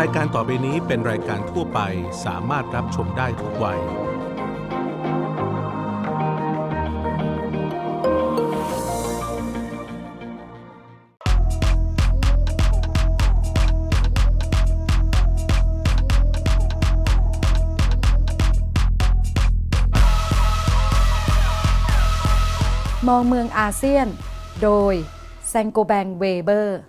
รายการต่อไปนี้เป็นรายการทั่วไปสามารถรับชมได้ทุกวัย มองเมืองอาเซียน โดยแซงโกแบงเวเบอร์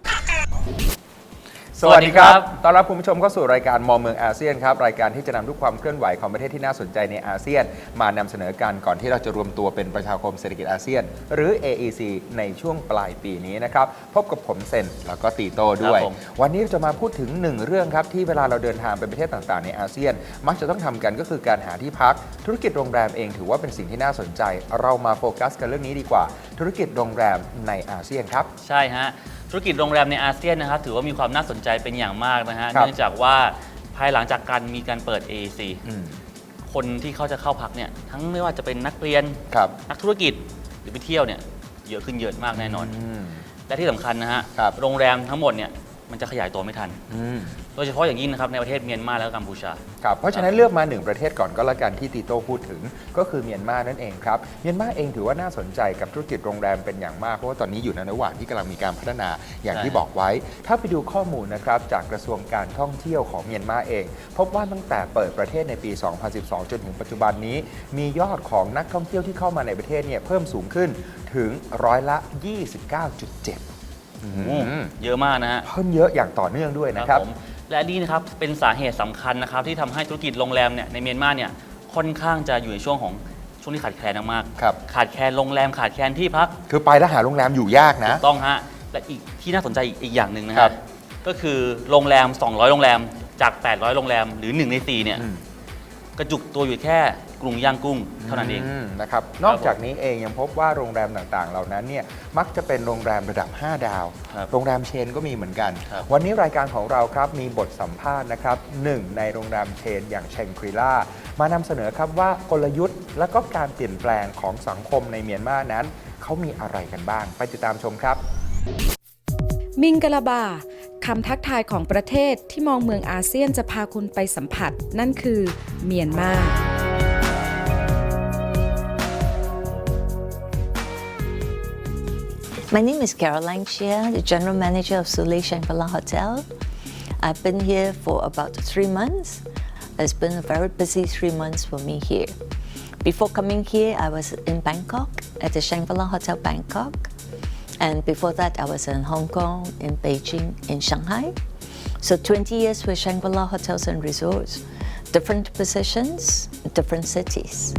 สวัสดีครับสวัสดีครับ ต้อนรับคุณผู้ชมเข้าสู่รายการมองเมืองอาเซียนครับ รายการที่จะนำทุกความเคลื่อนไหวของประเทศที่น่าสนใจในอาเซียน มานำเสนอกันก่อนที่เราจะรวมตัวเป็นประชาคมเศรษฐกิจอาเซียน หรือ AEC ในช่วงปลายปีนี้นะครับ พบกับผมเซนแล้วก็ตีโต้ด้วย ครับผม วันนี้เราจะมาพูดถึงหนึ่งเรื่องครับ ที่เวลาเราเดินทางไปประเทศต่างๆ ในอาเซียน มักจะต้องทำกันก็คือการหาที่พัก ธุรกิจโรงแรมเองถือว่าเป็นสิ่งที่น่าสนใจ เรามาโฟกัสกันเรื่องนี้ดีกว่า ธุรกิจโรงแรมในอาเซียนครับ ใช่ฮะ ธุรกิจโรงแรมในอาเซียนนะครับถือว่ามีความน่าสนใจเป็นอย่างมากนะฮะครับ เนื่องจากว่าภายหลังจากการมีการเปิด AEC อืมคนที่เขาจะเข้าพักเนี่ยทั้งไม่ว่าจะเป็นนักเรียน ครับนักธุรกิจหรือไปเที่ยวเนี่ยเยอะขึ้นเยอะมากแน่นอน อืม และที่สำคัญนะฮะครับ โรงแรมทั้งหมดเนี่ย มันจะขยายตัวไม่ทัน อืมโดยเฉพาะอย่างยิ่งนะครับในประเทศเมียนมาและกัมพูชา ครับเพราะฉะนั้นเลือกมาหนึ่งประเทศก่อนก็แล้วกันที่ตีโต้พูดถึงก็คือเมียนมานั่นเองครับเมียนมาเองถือว่าน่าสนใจกับธุรกิจโรงแรมเป็นอย่างมากเพราะว่าตอนนี้อยู่ในระหว่างที่กำลังมีการพัฒนาอย่างใช่ที่บอกไว้ ถ้าไปดูข้อมูลนะครับจากกระทรวงการท่องเที่ยวของเมียนมาเอง พบว่าตั้งแต่เปิดประเทศในปี 2012 จนถึงปัจจุบันนี้ มียอดของนักท่องเที่ยวที่เข้ามาในประเทศเนี่ยเพิ่มสูงขึ้นถึงร้อยละ 29.7อืม เยอะมากนะฮะ เพิ่มเยอะอย่างต่อเนื่องด้วยนะครับ ผมและนี่นะครับเป็นสาเหตุสำคัญนะครับที่ทำให้ธุรกิจโรงแรมเนี่ยในเมียนมาเนี่ยค่อนข้างจะอยู่ในช่วงของช่วงที่ขาดแคลนมากๆครับ ขาดแคลนโรงแรมขาดแคลนที่พักคือไปแล้วหาโรงแรมอยู่ยากนะ ถูกต้องฮะและอีกที่น่าสนใจอีกอีกอย่างหนึ่งนะครัฮะบ ก็คือโรงแรม 200 โรงแรมจาก 800 โรงแรมหรือ 1 ใน4เนี่ยอืม กระจุกตัวอยู่แค่ก รุงย่างกุ้งเท่านั้นเอง มนะครับนอกจากนี้เองยังพบว่าโรงแรมต่างๆ เหล่านั้นเนี่ยมักจะเป็นโรงแรมระดับ 5 ดาว ครับโรงแรมเชนก็มีเหมือนกัน ครับ วันนี้รายการของเราครับมีบทสัมภาษณ์นะครับหนึ่งในโรงแรมเชนอย่างเชงคริล่ามานำเสนอครับว่ากลยุทธ์และก็การเปลี่ยนแปลงของสังคมในเมียนมานั้น เขามีอะไรกันบ้าง ไปติดตามชมครับ มิงกะลาบา คำทักทายของประเทศที่มองเมืองอาเซียนจะพาคุณไปสัมผัส นั่นคือเมียนมา My name is Caroline Chia, the General Manager of Soleil Shangri-La Hotel. I've been here for about three months. It's been a very busy three months for me here. Before coming here, I was in Bangkok at the Shangri-La Hotel Bangkok. And before that, I was in Hong Kong, in Beijing, in Shanghai. So 20 years with Shangri-La Hotels and Resorts, different positions, different cities.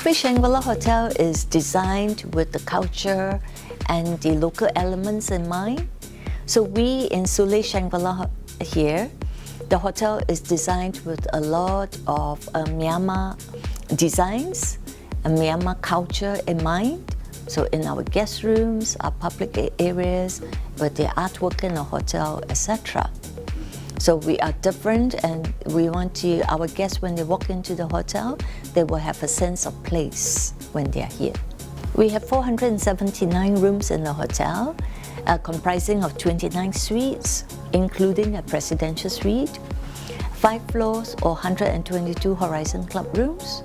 Every Shangri-La hotel is designed with the culture and the local elements in mind. So we in Soleil Shangri-La here, the hotel is designed with a lot of uh, Myanmar designs and Myanmar culture in mind. So in our guest rooms, our public areas, with the artwork in the hotel, etc. So we are different, and we want to our guests when they walk into the hotel, they will have a sense of place when they are here. We have 479 rooms in the hotel, uh, comprising of 29 suites, including a presidential suite, five floors or 122 Horizon Club rooms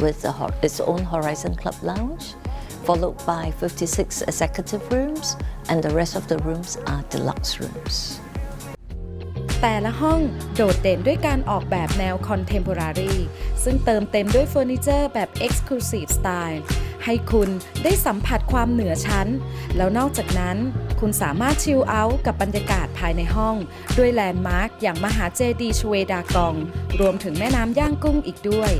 with a its own Horizon Club lounge, followed by 56 executive rooms, and the rest of the rooms are deluxe rooms. แต่ละห้องโดดเด่นด้วยการออกแบบแนวคอนเทม p o r a r y ซึ่งเติมเต็มด้วยเฟอร์นิเจอร์แบบ Exclusive Style ให้คุณได้สัมผัสความเหนือชั้น แล้วนอกจากนั้นคุณสามารถชิลเอาท์กับบรรยากาศภายในห้อง ด้วยแลนด์มาร์กอย่างมหาเจดีย์ชเวดากอง รวมถึงแม่น้ำย่างกุ้งอีกด้วย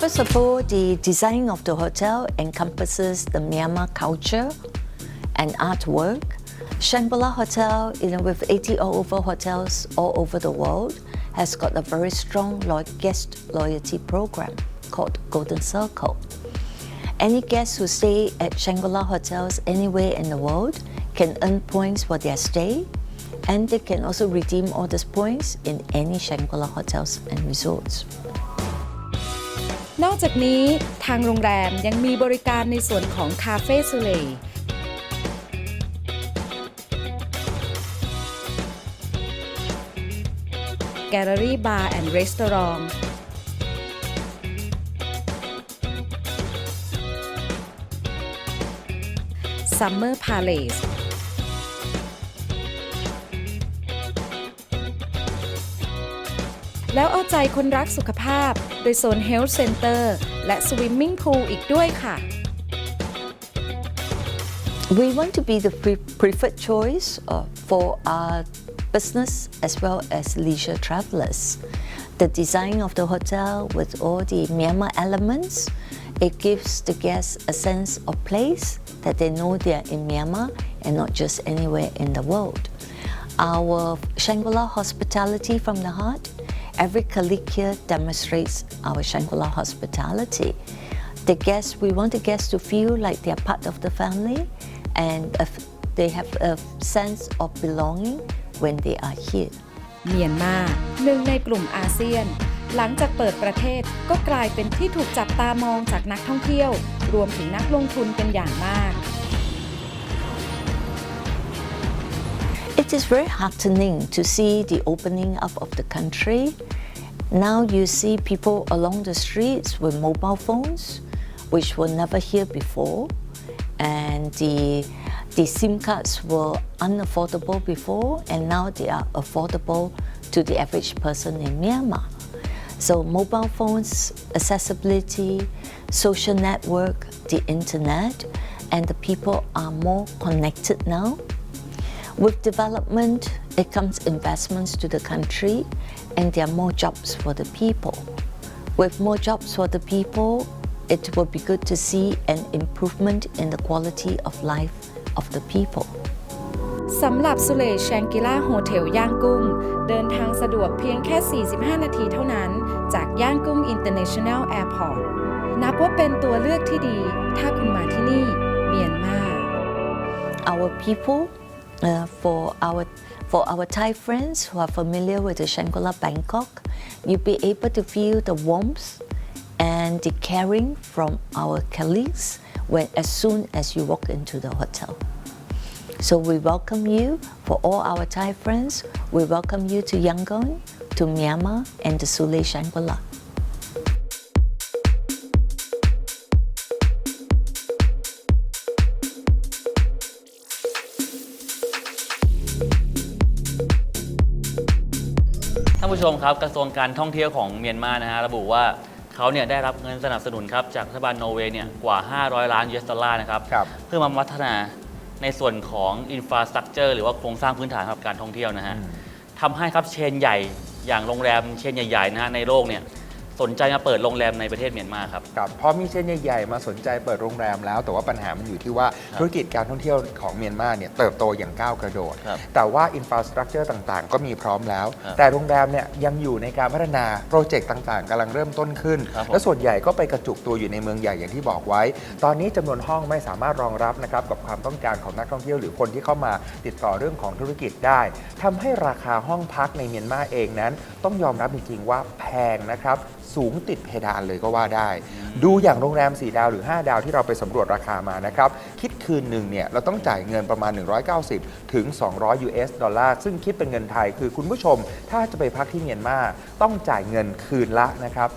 First of all, the design of the hotel encompasses the Myanmar culture and artwork. Shangri-La Hotel, you know, with 80 or over hotels all over the world, has got a very strong loy- guest loyalty program called Golden Circle. Any guests who stay at Shangri-La hotels anywhere in the world can earn points for their stay, and they can also redeem all these points in any Shangri-La hotels and resorts. นอกจากนี้ทางโรงแรมยังมีบริการในส่วนของคาเฟ่ซูเล แกลเลอรี่บาร์แอนด์รีสตอรองซัมเมอร์พาเลสแล้วเอาใจคนรักสุขภาพ โดยโซนเฮลท์เซ็นเตอร์และสวิมมิงพูลอีกด้วยค่ะ We want to be the preferred choice for our business as well as leisure travelers. The design of the hotel with all the Myanmar elements, it gives the guests a sense of place that they know they are in Myanmar and not just anywhere in the world. Our Shangri-La hospitality from the heart, every colleague here demonstrates our Shangri-La hospitality. The guests, we want the guests to feel like they are part of the family and they have a sense of belonging when they are here. เมียนมาหนึ่งในกลุ่มอาเซียน หลังจากเปิดประเทศก็กลายเป็นที่ถูกจับตามองจากนักท่องเที่ยว รวมถึงนักลงทุนเป็นอย่างมาก It is very heartening to see the opening up of the country. Now you see people along the streets with mobile phones, which were never here before, and the the SIM cards were unaffordable before, and now they are affordable to the average person in Myanmar. So mobile phones, accessibility, social network, the internet, and the people are more connected now. With development, it comes investments to the country, and there are more jobs for the people. With more jobs for the people, it will be good to see an improvement in the quality of life of the people. สำหรับสุเลแชงกิล่าโฮเทลย่างกุ้ง เดินทางสะดวกเพียงแค่ 45 นาทีเท่านั้น จากย่างกุ้ง International Airport นับว่าเป็นตัวเลือกที่ดี ถ้าคุณมาที่นี่เมียนมา Our people, uh, for our for our Thai friends who are familiar with the Shangri-La Bangkok, you'll be able to feel the warmth and the caring from our colleagues when as soon as you walk into the hotel. So we welcome you for all our Thai friends. We welcome you to Yangon, to Myanmar, and to Sule Shangri-La. ท่านผู้ชมครับกระทรวงการท่องเที่ยวของเมียนมานะฮะระบุว่า เขาเนี่ยได้รับเงินสนับสนุนครับจากรัฐบาลนอร์เวย์เนี่ยกว่า 500 ล้าน US ดอลลาร์นะครับครับ เพื่อมาพัฒนาในส่วนของอินฟราสตรักเจอร์หรือว่าโครงสร้างพื้นฐานครับการท่องเที่ยวนะฮะทำให้ครับเชนใหญ่อย่างโรงแรมเชนใหญ่ๆนะฮะในโลกเนี่ย สนใจมาเปิดโรงแรมในประเทศเมียนมาครับ ครับพอมีเช่นใหญ่ๆมาสนใจเปิดโรงแรมแล้ว แต่ว่าปัญหามันอยู่ที่ว่าธุรกิจการท่องเที่ยวของเมียนมาเนี่ยเติบโตอย่างก้าวกระโดด ครับแต่ว่าอินฟราสตรักเจอร์ต่างๆ ก็มีพร้อมแล้ว ครับแต่โรงแรมเนี่ยยังอยู่ในการพัฒนาโปรเจกต์ต่างๆกำลังเริ่มต้นขึ้น ครับผม และส่วนใหญ่ก็ไปกระจุกตัวอยู่ในเมืองใหญ่อย่างที่บอกไว้ ตอนนี้จำนวนห้องไม่สามารถรองรับนะครับกับความต้องการของนักท่องเที่ยวหรือคนที่เข้ามาติดต่อเรื่องของธุรกิจได้ทำให้ราคาห้องพักในเมียนมาเองนั้น ต้องยอมรับจริงๆว่าแพงนะครับสูงติดเพดานเลยก็ว่าได้ ดูอย่างโรงแรม 4 ดาวหรือ 5 ดาวที่เราไปสำรวจราคามานะครับ คิดคืนหนึ่งเนี่ยเราต้องจ่ายเงินประมาณ 190 ถึง 200 US ดอลลาร์ ซึ่งคิดเป็นเงินไทยคือคุณผู้ชม ถ้าจะไปพักที่เมียนมาต้องจ่ายเงินคืนละนะครับ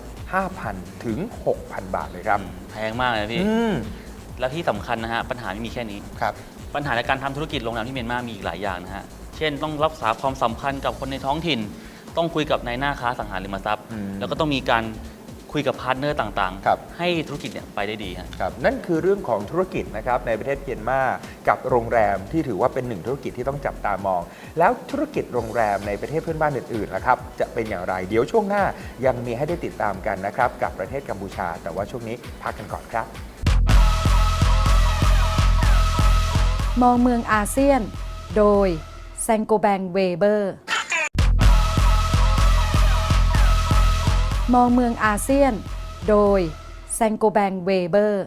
5,000 ถึง 6,000 บาทเลยครับ แพงมากเลยนะพี่ อืมและที่สำคัญนะฮะปัญหาไม่มีแค่นี้ ครับ ปัญหาในการทำธุรกิจโรงแรมที่เมียนมามีอีกหลายอย่างนะฮะ เช่นต้องรักษาความสัมพันธ์กับคนในท้องถิ่น ต้องคุยกับนายหน้าค้าสังหาริมทรัพย์ อืมแล้วก็ต้องมีการคุยกับพาร์ทเนอร์ต่างครับให้ธุรกิจเนี่ยไปได้ดีฮะ ครับนั่นคือเรื่องของธุรกิจนะครับในประเทศเมียนมากับโรงแรมที่ถือว่าเป็นหนึ่งธุรกิจที่ต้องจับตามอง แล้วธุรกิจโรงแรมในประเทศเพื่อนบ้านอื่นๆล่ะครับจะเป็นอย่างไรเดี๋ยวช่วงหน้ายังมีให้ได้ติดตามกันนะครับกับประเทศกัมพูชา แต่ว่าช่วงนี้พักกันก่อนครับ มองเมืองอาเซียน โดยแซงโกแบงเวเบอร์ มองเมืองอาเซียน โดยแซงโกแบงเวเบอร์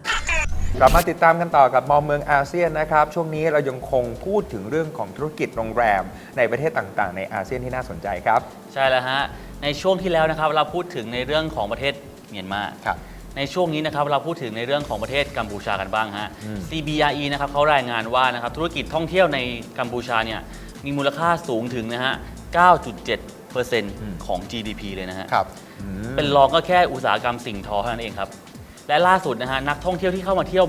กลับมาติดตามกันต่อกับมองเมืองอาเซียนนะครับ ช่วงนี้เรายังคงพูดถึงเรื่องของธุรกิจโรงแรม ในประเทศต่างๆ ในอาเซียนที่น่าสนใจครับ ใช่แล้วฮะ ในช่วงที่แล้วนะครับเราพูดถึงในเรื่องของประเทศเมียนมาครับ ในช่วงนี้นะครับเราพูดถึงในเรื่องของประเทศกัมพูชากันบ้างฮะ CBRE นะครับเขารายงานว่านะครับธุรกิจท่องเที่ยวในกัมพูชาเนี่ยมีมูลค่าสูงถึงนะฮะ 9.7 10%ของ GDP เลยนะฮะ ครับ เป็นรองก็แค่อุตสาหกรรมสิ่งทอเท่านั้นเองครับ และล่าสุดนะฮะนักท่องเที่ยวที่เข้ามาเที่ยว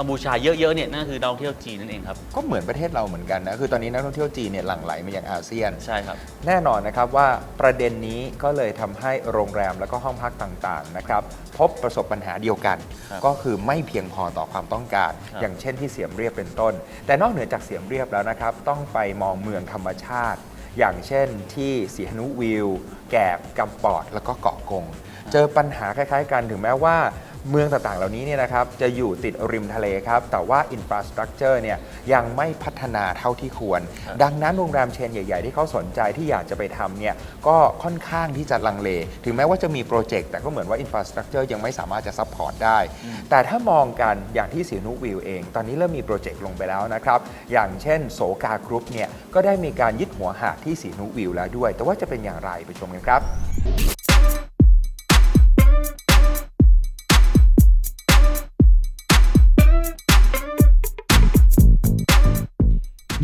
กัมพูชาเยอะๆเนี่ยนั่นก็คือนักท่องเที่ยวจีนนั่นเองครับ ก็เหมือนประเทศเราเหมือนกันนะ คือตอนนี้นักท่องเที่ยวจีนเนี่ยหลั่งไหลมายังอาเซียน ใช่ครับ แน่นอนนะครับว่าประเด็นนี้ก็เลยทำให้โรงแรมแล้วก็ห้องพักต่างๆนะครับพบประสบปัญหาเดียวกัน ครับก็คือไม่เพียงพอต่อความต้องการ ครับ อย่างเช่นที่เสียมเรียบเป็นต้น แต่นอกเหนือจากเสียมเรียบแล้วนะครับ ต้องไปมองเมืองธรรมชาติ อย่างเช่นที่สีหนุวิว แกบกำปอดแล้วก็เกาะกง เจอปัญหาคล้ายๆกันถึงแม้ว่า เมืองต่างๆ เหล่านี้เนี่ยนะครับจะอยู่ติดริมทะเลครับ แต่ว่าอินฟราสตรักเจอร์เนี่ยยังไม่พัฒนาเท่าที่ควรครับดังนั้นโรงแรมเชนใหญ่ๆ ที่เขาสนใจที่อยากจะไปทำเนี่ยก็ค่อนข้างที่จะลังเล ถึงแม้ว่าจะมีโปรเจกต์แต่ก็เหมือนว่าอินฟราสตรักเจอร์ยังไม่สามารถจะซัพพอร์ตได้ แต่ถ้ามองกันอย่างที่สีนุวิวเอง ตอนนี้เริ่มมีโปรเจกต์ลงไปแล้วนะครับ อย่างเช่นโสกากรุ๊ปเนี่ยก็ได้มีการยึดหัวหาดที่สีนุวิวแล้วด้วย แต่ว่าจะเป็นอย่างไรไปชมกันครับ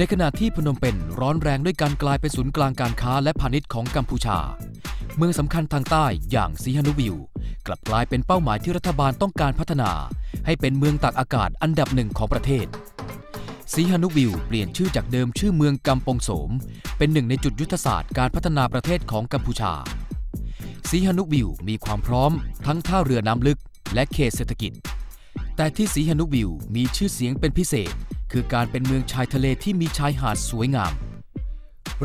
ในขณะที่พนมเปญร้อนแรงด้วยการกลายเป็นศูนย์กลางการค้าและพาณิชย์ของกัมพูชา เมืองสำคัญทางใต้อย่างซีฮานุวิว กลับกลายเป็นเป้าหมายที่รัฐบาลต้องการพัฒนา ให้เป็นเมืองตากอากาศอันดับหนึ่งของประเทศซีฮานุวิวเปลี่ยนชื่อจากเดิมชื่อเมืองกัมปงโสม เป็นหนึ่งในจุดยุทธศาสตร์การพัฒนาประเทศของกัมพูชาซีฮานุวิวมีความพร้อม ทั้งท่าเรือน้ำลึก และเขตเศรษฐกิจ แต่ที่สีหนุวิวมีชื่อเสียงเป็นพิเศษ คือการเป็นเมืองชายทะเลที่มีชายหาดสวยงาม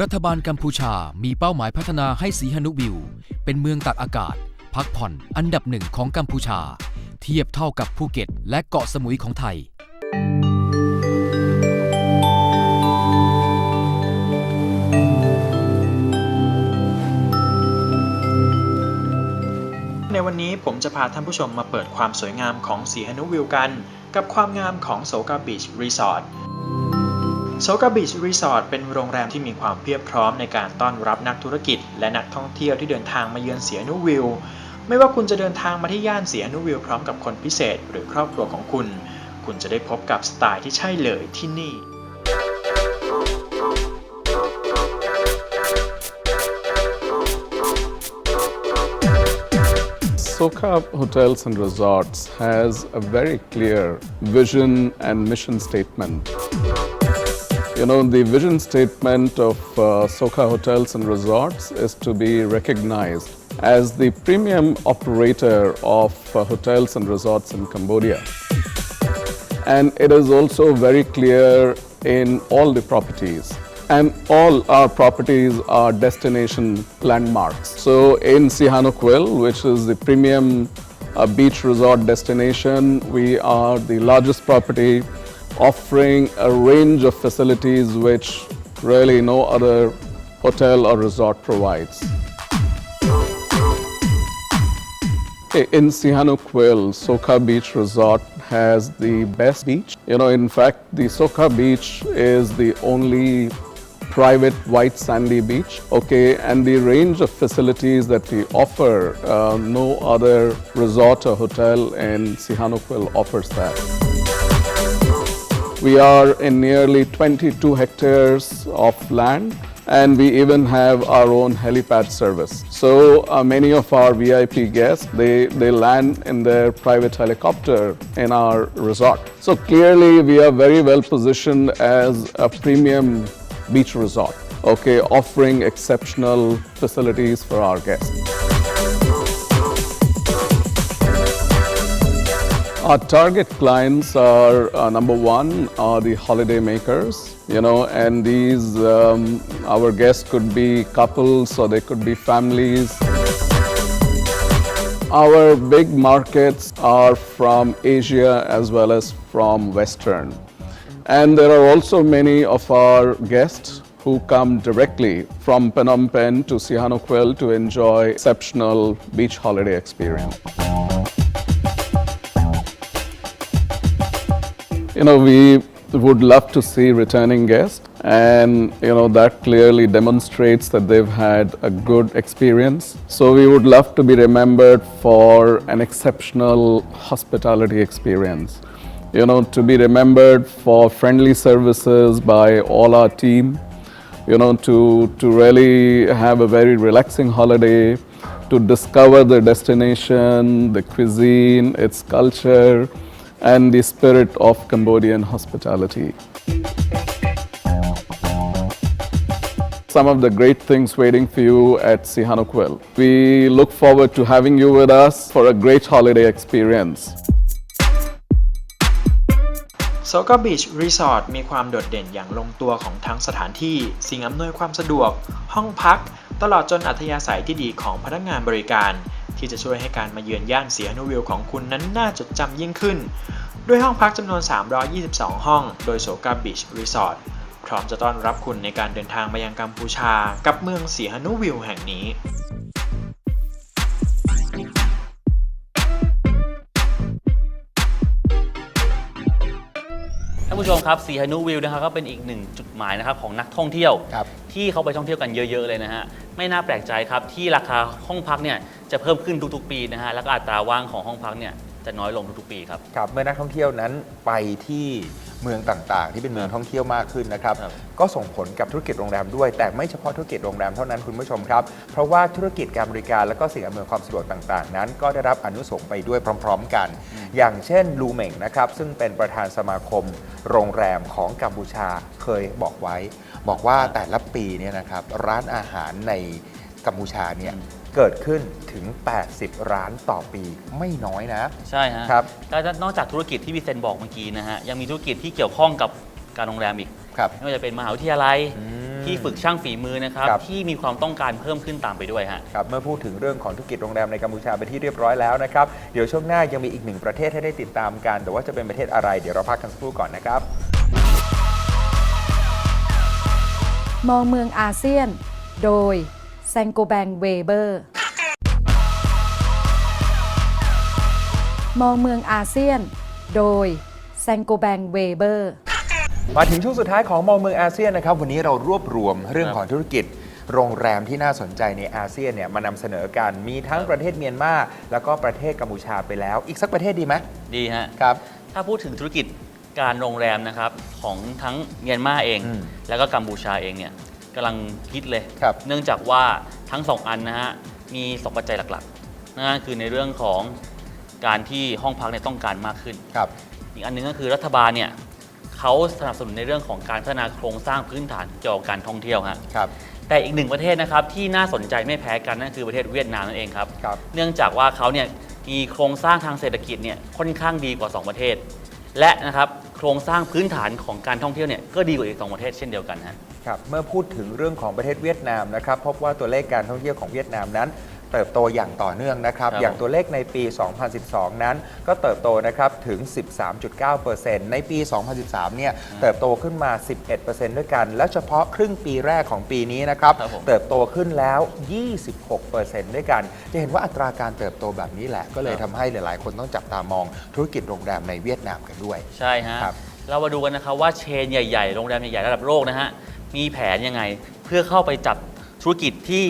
รัฐบาลกัมพูชามีเป้าหมายพัฒนาให้สีหนุวิว เป็นเมืองตักอากาศ พักผ่อนอันดับหนึ่งของกัมพูชา เทียบเท่ากับภูเก็ต และเกาะสมุยของไทย วันนี้ผมจะพาท่านผู้ชมมาเปิดความสวยงามของสีหนุวิวกัน กับความงามของโซกาบีชรีสอร์ทโซกาบีชรีสอร์ทเป็นโรงแรมที่มีความเพียบพร้อมในการต้อนรับนักธุรกิจ และนักท่องเที่ยวที่เดินทางมาเยือนสีหนุวิวไม่ว่าคุณจะเดินทางมาที่ย่านสีหนุวิวพร้อมกับคนพิเศษ หรือครอบครัวของคุณ คุณจะได้พบกับสไตล์ที่ใช่เลยที่นี่ Soka Hotels and Resorts has a very clear vision and mission statement. You know, the vision statement of uh, Soka Hotels and Resorts is to be recognized as the premium operator of uh, hotels and resorts in Cambodia. And it is also very clear in all the properties. And all our properties are destination landmarks. So in Sihanoukville, which is the premium uh, beach resort destination, we are the largest property offering a range of facilities which really no other hotel or resort provides. In Sihanoukville, Soka Beach Resort has the best beach. You know, in fact, the Soka Beach is the only private white sandy beach. Okay, and the range of facilities that we offer, uh, no other resort or hotel in Sihanoukville offers that. We are in nearly 22 hectares of land and we even have our own helipad service. So uh, many of our VIP guests, they, they land in their private helicopter in our resort. So clearly we are very well positioned as a premium beach resort, okay, offering exceptional facilities for our guests. Our target clients are uh, number one are the holiday makers, you know, and these um, our guests could be couples or they could be families. Our big markets are from Asia as well as from Western. And there are also many of our guests who come directly from Phnom Penh to Sihanoukville to enjoy exceptional beach holiday experience. You know, we would love to see returning guests, and you know that clearly demonstrates that they've had a good experience. So we would love to be remembered for an exceptional hospitality experience. You know, to be remembered for friendly services by all our team, you know, to, to really have a very relaxing holiday, to discover the destination, the cuisine, its culture, and the spirit of Cambodian hospitality. Some of the great things waiting for you at Sihanoukville. We look forward to having you with us for a great holiday experience. โซกาบีชรีสอร์ทมีความโดดเด่นอย่างลงตัวของทั้งสถานที่ สิ่งอำนวยความสะดวก ห้องพัก ตลอดจนอัธยาศัยที่ดีของพนักงานบริการ ที่จะช่วยให้การมาเยือนย่านเสียนูวิลของคุณนั้นน่าจดจำยิ่งขึ้น ด้วยห้องพักจำนวน 322 ห้อง โดยโซกาบีชรีสอร์ทพร้อมจะต้อนรับคุณในการเดินทางมายังกัมพูชา กับเมืองเสียนูวิลแห่งนี้านผู้ชมครับสีฮานูวิลนะครับก็เป็นอีกหนึ่งจุดหมายนะครับของนักท่องเที่ยว ครับ ที่เขาไปท่องเที่ยวกันเยอะ ๆ เลยนะฮะ ไม่น่าแปลกใจครับที่ราคาห้องพักเนี่ยจะเพิ่มขึ้นทุกๆ ปีนะฮะ แล้วก็อัตราว่างของห้องพักเนี่ย จะน้อยลงทุกๆปีครับ ครับเมื่อนักท่องเที่ยวนั้นไปที่เมืองต่างๆ ที่เป็นเมืองท่องเที่ยวมากขึ้นนะครับ ครับ ก็ส่งผลกับธุรกิจโรงแรมด้วย แต่ไม่เฉพาะธุรกิจโรงแรมเท่านั้นคุณผู้ชมครับ เพราะว่าธุรกิจการบริการและก็สิ่งอำนวยความสะดวกต่างๆ นั้น ก็ได้รับอนุสงส์ไปด้วยพร้อม ๆ กัน อย่างเช่นลูเมงนะครับซึ่งเป็นประธานสมาคม โรงแรมของกัมพูชาเคยบอกไว้ บอกว่าแต่ละปีเนี่ยนะครับร้านอาหารในกัมพูชาเนี่ย เกิดขึ้นถึง 80 ร้านต่อปีไม่น้อยนะ ใช่ฮะครับ แล้วนอกจากธุรกิจที่พี่เซนบอกเมื่อกี้นะฮะ ยังมีธุรกิจที่เกี่ยวข้องกับการโรงแรมอีก ครับ ไม่ว่าจะเป็นมหาวิทยาลัยอืมที่ฝึกช่างฝีมือนะครับ ครับ ที่มีความต้องการเพิ่มขึ้นตามไปด้วยฮะ ครับเมื่อพูดถึงเรื่องของธุรกิจโรงแรมในกัมพูชาไปที่เรียบร้อยแล้วนะครับ เดี๋ยวช่วงหน้ายังมีอีกหนึ่งประเทศให้ได้ติดตามกัน แต่ว่าจะเป็นประเทศอะไร เดี๋ยวเราพักกันสักครู่ก่อนนะครับ มองเมืองอาเซียน โดยแซ งโกแบงเวเบอร์ มองเมืองอาเซียน โดยแซงโกแบงเวเบอร์ มาถึงช่วงสุดท้ายของมองเมืองอาเซียนนะครับ วันนี้เรารวบรวมเรื่องของธุรกิจ โรงแรมที่น่าสนใจในอาเซียนเนี่ยมานำเสนอกันมีทั้งประเทศเมียนมาแล้วก็ประเทศกัมพูชาไปแล้ว อีกสักประเทศดีไหมดีฮะ ครับ ถ้าพูดถึงธุรกิจการโรงแรมนะครับของทั้งเมียนมาเอง อืม แล้วก็กัมพูชาเองเนี่ย กำลังฮิตเลย ครับ เนื่องจากว่าทั้งสองอันนะฮะมีสองปัจจัยหลักๆนั่นก็คือในเรื่องของการที่ห้องพักเนี่ยต้องการมากขึ้น ครับ อีกอันหนึงก็คือรัฐบาลเนี่ยเขาสนับสนุนในเรื่องของการพัฒนาโครงสร้างพื้นฐานเกี่ยวกับการท่องเที่ยวฮะครับ แต่อีกหนึ่งประเทศนะครับที่น่าสนใจไม่แพ้กันนั่นคือประเทศเวียดนามนั่นเองครับ ครับ เนื่องจากว่าเขาเนี่ยมีโครงสร้างทางเศรษฐกิจเนี่ยค่อนข้างดีกว่า 2 ประเทศ และนะครับ โครงสร้างพื้นฐานของการท่องเที่ยวเนี่ยก็ดีกว่าอีกสองประเทศเช่นเดียวกันฮะ ครับเมื่อพูดถึงเรื่องของประเทศเวียดนามนะครับพบว่าตัวเลขการท่องเที่ยวของเวียดนามนั้น เติบโตอย่างต่อเนื่องนะครับ ครับอย่างตัวเลขในปี 2012 นั้นก็เติบโตนะครับถึง 13.9%ในปี 2013 เนี่ยเติบโตขึ้นมา 11%ด้วยกัน และเฉพาะครึ่งปีแรกของปีนี้นะครับ ครับผม เติบโตขึ้นแล้ว 26%ด้วยกัน จะเห็นว่าอัตราการเติบโตแบบนี้แหละ ก็เลยทำให้หลายๆ คนต้องจับตามองธุรกิจโรงแรมในเวียดนามกันด้วย ใช่ฮะ ครับ เรามาดูกันนะครับว่าเชนใหญ่ๆ โรงแรมใหญ่ๆ ระดับโลกนะฮะ มีแผนยังไงเพื่อเข้าไปจับธุรกิจที่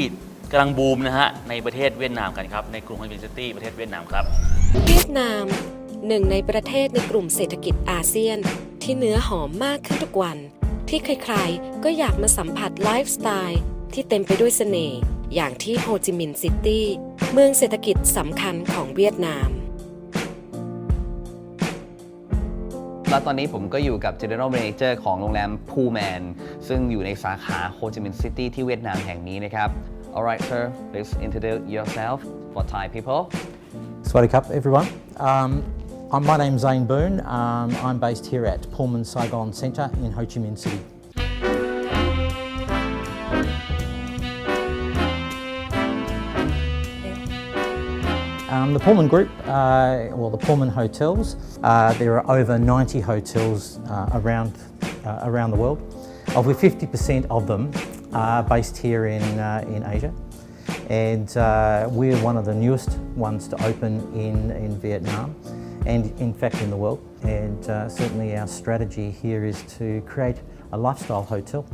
กำลังบูมนะฮะในประเทศเวียดนามกันครับ ในกรุงฮานอยซิตี้ประเทศเวียดนามครับ เวียดนามหนึ่งในประเทศในกลุ่มเศรษฐกิจอาเซียน ที่เนื้อหอมมากขึ้นทุกวัน ที่ใครๆ ก็อยากมาสัมผัสไลฟ์สไตล์ที่เต็มไปด้วยเสน่ห์อย่างที่โฮจิมินห์ซิตี้เมืองเศรษฐกิจสำคัญของเวียดนาม แล้วตอนนี้ผมก็อยู่กับ General Manager ของโรงแรม Pullman ซึ่งอยู่ในสาขาโฮจิมินห์ซิตี้ที่เวียดนามแห่งนี้นะครับ Alright sir please introduce yourself for Thai people Swaddy Cup, everyone. Um, my name's Zane Boone. Um, I'm based here at Pullman Saigon Centre in Ho Chi Minh City. Um, the Pullman Group, uh, the Pullman Hotels, uh, there are over 90 hotels uh, around, uh, around the world, which 50% of them are based here in, uh, in Asia. And uh, we're one of the newest ones to open in, in Vietnam and, in fact, in the world. And uh, certainly, our strategy here is to create a lifestyle hotel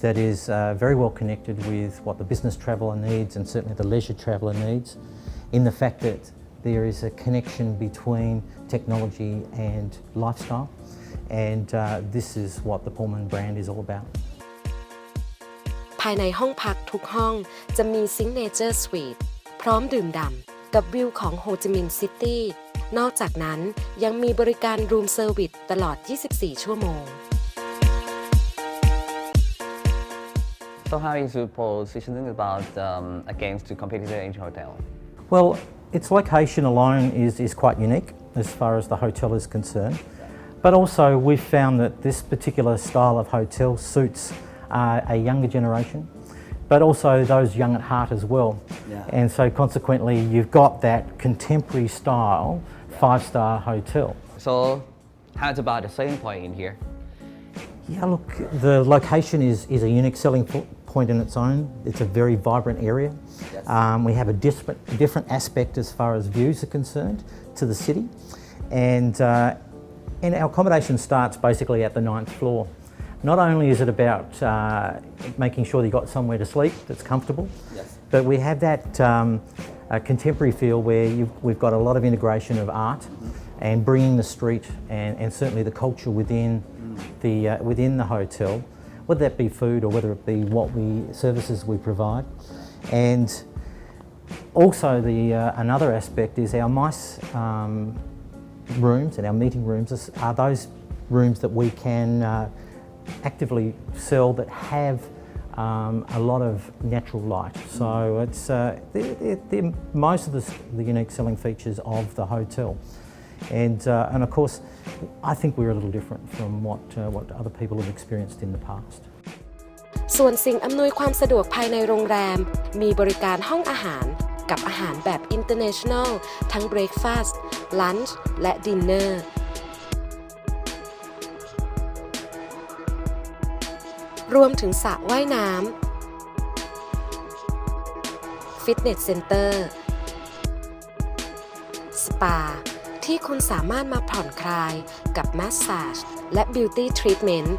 that is uh, very well connected with what the business traveller needs and certainly the leisure traveller needs, in the fact that there is a connection between technology and lifestyle. And uh, this is what the Pullman brand is all about. ายในห้องพักทุกห้องจะมี Signature Suite พร้อมดื่มด่ำกับวิวของโฮจิมินห์ซิตี้ นอกจากนั้นยังมีบริการรูมเซอร์วิสตลอด 24 ชั่วโมง So how is your positioning about um, against the competitor in hotel? Well, its location alone is, is quite unique as far as the hotel is concerned. But also, we've found that this particular style of hotel suits uh, a younger generation, but also those young at heart as well. Yeah. And so, consequently, you've got that contemporary style five star hotel. So how's about the selling point in here? Yeah, look, the location is, is a unique selling point in its own. It's a very vibrant area. Um, we have a different, different aspect as far as views are concerned to the city. And, uh, and our accommodation starts basically at the ninth floor. Not only is it about uh, making sure that you've got somewhere to sleep that's comfortable, Yes. but we have that um, uh, contemporary feel where you've, we've got a lot of integration of art and bringing the street and, and certainly the culture within the, uh, within the hotel, whether that be food or whether it be what we services we provide. And also the uh, another aspect is our mice um, rooms and our meeting rooms are those rooms that we can uh, actively sell that have um, a lot of natural light. So it's uh, they're, they're, they're most of the, s- the unique selling features of the hotel. And, uh, and of course, I think we're a little different from what, uh, what other people have experienced in the past. ส่วนสิ่งอำนวยความสะดวกภายในโรงแรม มีบริการห้องอาหาร กับอาหารแบบ international ทั้ง breakfast lunch และ dinner รวมถึงสระว่ายน้ำฟิตเนสเซ็นเตอร์ สปา ที่คุณสามารถมาผ่อนคลายกับแมสซาจและบิวตี้ทรีทเมนต์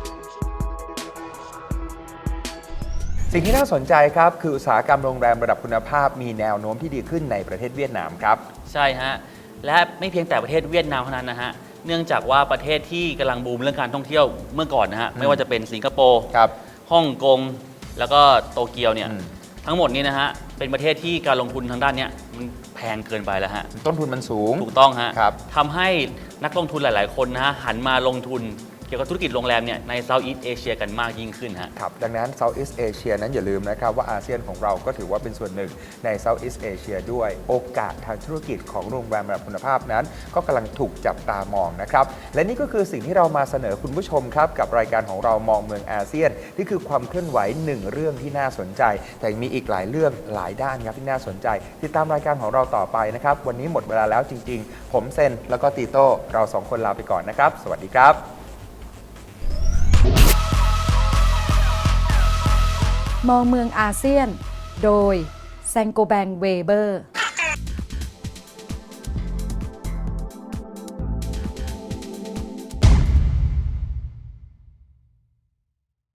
สิ่งที่น่าสนใจครับ คืออุตสาหกรรมโรงแรมระดับคุณภาพมีแนวโน้มที่ดีขึ้นในประเทศเวียดนามครับ ใช่ฮะ และไม่เพียงแต่ประเทศเวียดนามเท่านั้นนะฮะ เนื่องจากว่าประเทศที่กำลังบูมเรื่องการท่องเที่ยวเมื่อก่อนนะฮะ ไม่ว่าจะเป็นสิงคโปร์ครับ ฮ่องกงแล้วก็โตเกียวเนี่ยอืม ทั้งหมดนี้นะฮะเป็นประเทศที่การลงทุนทางด้านเนี้ยมันแพงเกินไปแล้วฮะ ต้นทุนมันสูง ถูกต้องฮะครับ ทำให้นักลงทุนหลาย ๆ คนนะฮะหันมาลงทุน เกี่ยวกับธุรกิจโรงแรมเนี่ยในเซาท์อีสเอเชียกันมากยิ่งขึ้นฮะ ครับดังนั้น Southeast Asia นั้นอย่าลืมนะครับว่าอาเซียนของเราก็ถือว่าเป็นส่วนหนึ่งใน Southeast Asia ด้วยโอกาสทางธุรกิจของโรงแรมระดับคุณภาพนั้น ก็กำลังถูกจับตามองนะครับ และนี่ก็คือสิ่งที่เรามาเสนอคุณผู้ชมครับ กับรายการของเรามองเมืองอาเซียนนี่คือความเคลื่อนไหวหนึ่งเรื่องที่น่าสนใจ แต่ยังมีอีกหลายเรื่องหลายด้านครับที่น่าสนใจ ติดตามรายการของเราต่อไปนะครับวันนี้หมดเวลาแล้วจริง ๆ ผมเซนแล้วก็ตีโต้เราสองคนลาไปก่อนนะครับ สวัสดีครับ มองเมืองอาเซียน โดยแซงโกแบงเวเบอร์